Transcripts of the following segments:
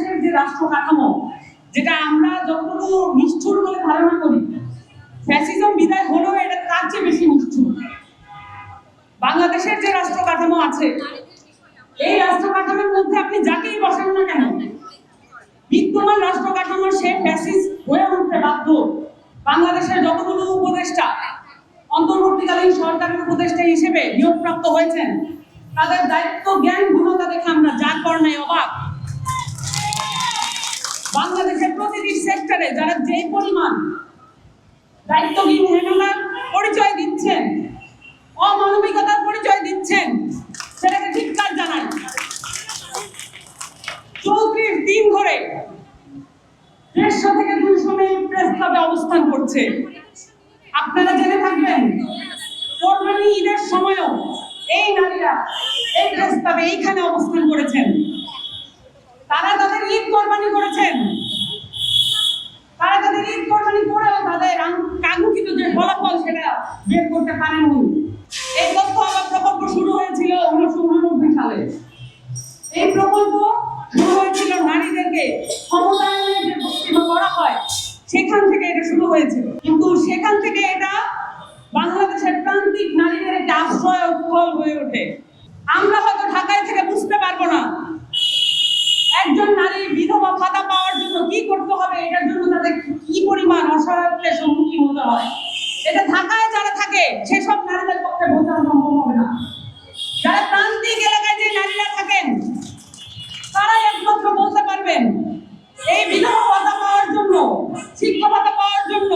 বাংলাদেশের যে রাষ্ট্র কাঠামো, যেটা আমরা যতটুকু নিষ্ঠুর বলে ধারণা করি ফ্যাসিজম বিদায় হলেও এটা তার চেয়ে বেশি নিষ্ঠুর। বাংলাদেশের যে রাষ্ট্র কাঠামো আছে, এই রাষ্ট্র কাঠামোর মধ্যে আপনি যাকেই বসান না কেন, বিদ্যমান রাষ্ট্র কাঠামো সে ফ্যাসিস হয়ে উঠতে বাধ্য। বাংলাদেশের যতগুলো উপদেষ্টা, অন্তর্বর্তীকালীন সরকারের উপদেষ্টা হিসেবে নিয়োগপ্রাপ্ত হয়েছেন, তাদের দায়িত্ব, জ্ঞান, গুণতা দেখে আমরা যা কর অবাক। বাংলাদেশের প্রতিটি সেক্টরে যারা যে পরিমাণ দায়িত্বহীনতার পরিচয় দিচ্ছেন, অমানবিকতার পরিচয় দিচ্ছেন, সেটাকে ধিক্কার জানাই চৌত্রিশ দিন ধরে দেড়শো থেকে দুইশো মেয়ে প্রেস ক্লাবে অবস্থান করছে। আপনারা জেনে থাকবেন কোরবানি ঈদের সময়ও এই নারীরা এই প্রেস ক্লাবে এইখানে অবস্থান করেছেন তারা তাদের ঈদ কোরবানি করেছেন তারা তাদের ঈদ কোরবানি করেও তাদের আং- কাঙ্ক্ষিত যে ফলাফল সেটা পারেননি। এই তথ্য আবার প্রকল্প শুরু হয়েছিল উনিশশো উননব্বই সালে। এই প্রকল্প শুরু হয়েছিল নারীদেরকে ক্ষমতায়নের যে বক্তব্য করা হয়, সেখান থেকে এটা শুরু হয়েছিল। কিন্তু সেখান থেকে এটা বাংলাদেশের প্রান্তিক নারীদের একটা আশ্রয় স্থল হয়ে ওঠে। আমরা হয়তো ঢাকায় থেকে বুঝতে পারব না একজন নারী বিধবা ভাতা পাওয়ার জন্য কি করতে হবে, এটার জন্য তাদের কি পরিমাণ অসহায়ত্বের সম্মুখীন হতে হয়। এটা ঢাকায় যারা থাকে, সেসব নারীদের পক্ষে বোঝানো সম্ভব হবে না। যারা প্রান্তিক এলাকায় যে নারীরা থাকেন, তারাই একমাত্র বলতে পারবেন, এই বিধবা ভাতা পাওয়ার জন্য, শিক্ষা ভাতা পাওয়ার জন্য,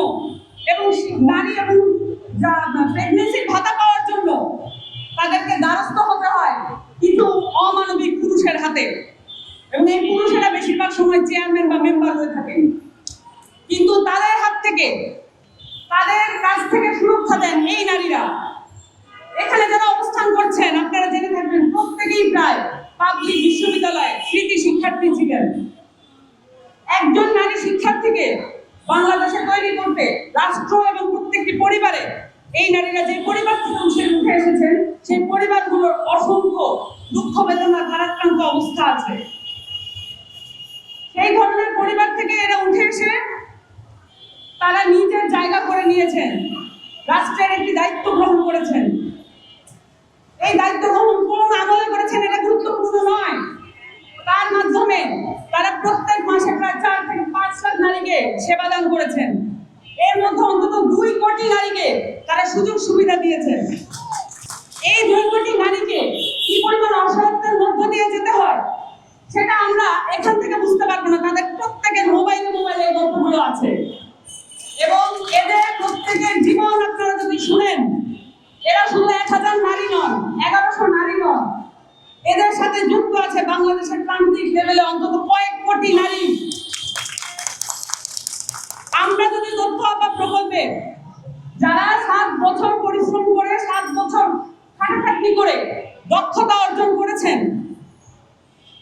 এবং নারী এবং প্রেগনেন্সির ভাতা পাওয়ার জন্য তাদেরকে দ্বারস্থ হতে হয় কিন্তু অমানবিক পুরুষের হাতে। এবং এই পুরুষেরা বেশিরভাগ সময় চেয়ারম্যান বা মেম্বার হয়ে থাকে কিন্তু তাদের হাত থেকে তাদের কাছ থেকে সুরক্ষা দেন এই নারীরা। এখানে যারা অবস্থান করছেন, আপনারা জেনে থাকবেন, প্রত্যেকেই প্রায় পাবলিক বিশ্ববিদ্যালয়ে কৃতি শিক্ষার্থী ছিলেন। একজন নারী শিক্ষার্থীকে বাংলাদেশে তৈরি করতে রাষ্ট্র এবং প্রত্যেকটি পরিবারে এই নারীরা যে পরিবার থেকে উঠে এসেছেন, সেই পরিবারগুলোর অসংখ্য দুঃখ বেদনা ধারাক্রান্ত অবস্থা আছে। সেই ধরনের পরিবার থেকে এরা উঠে এসে তারা নিজের জায়গা করে নিয়েছেন। রাষ্ট্রের একটি দায়িত্ব গ্রহণ করেছেন। এই দায়িত্ব গ্রহণ কোন আমলে করেছেন এটা গুরুত্বপূর্ণ নয়। তার মাধ্যমে তারা প্রত্যেক মাসে প্রায় চার থেকে পাঁচ লাখ নারীকে সেবা দান করেছেন। এর মধ্যে অন্তত দুই কোটি নারীকে তারা সুযোগ সুবিধা দিয়েছেন। এই দুই কোটি নারীকে কি পরিমাণ অসহায়ত্বের মধ্য দিয়ে যেতে হয়, সেটা আমরা এখান থেকে বুঝতে পারব না। তাদের প্রত্যেকের মোবাইলে মোবাইলে এই গল্পগুলো আছে। এবং এদের প্রত্যেকের জীবন আপনারা যদি শুনেন, এরা শুধু এক হাজার নারী নন, এগারোশো নারী নন। এদের সাথে যুক্ত আছে বাংলাদেশের প্রান্তিক লেভেলে অন্তত কয়েক কোটি নারী। আমরা যদি তথ্য আপাত প্রকল্পে যারা সাত বছর পরিশ্রম করে, সাত বছর খাটাখাটনি করে দক্ষতা অর্জন করেছেন,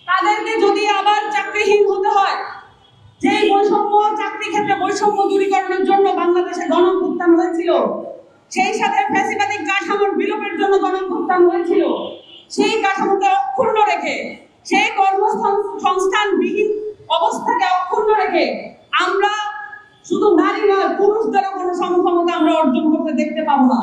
তাদেরকে যদি আবার চাকরিহীন হতে হয় চাকরি ক্ষেত্রে বৈষম্য দূরীকরণের জন্য বাংলাদেশে গণঅভ্যুত্থান হয়েছিল। সেই সাথে ফ্যাসিবাদী কাঠামোর বিলোপের জন্য গণঅভ্যুত্থান হয়েছিল। সেই কাঠামোকে অক্ষুণ্ণ রেখে, সেই কর্মসংস্থানবিহীন অবস্থাকে অক্ষুণ্ণ রেখে আমরা শুধু নারী নয়, পুরুষদেরও কোনো সমক্ষমতা আমরা অর্জন করতে দেখতে পাবো না।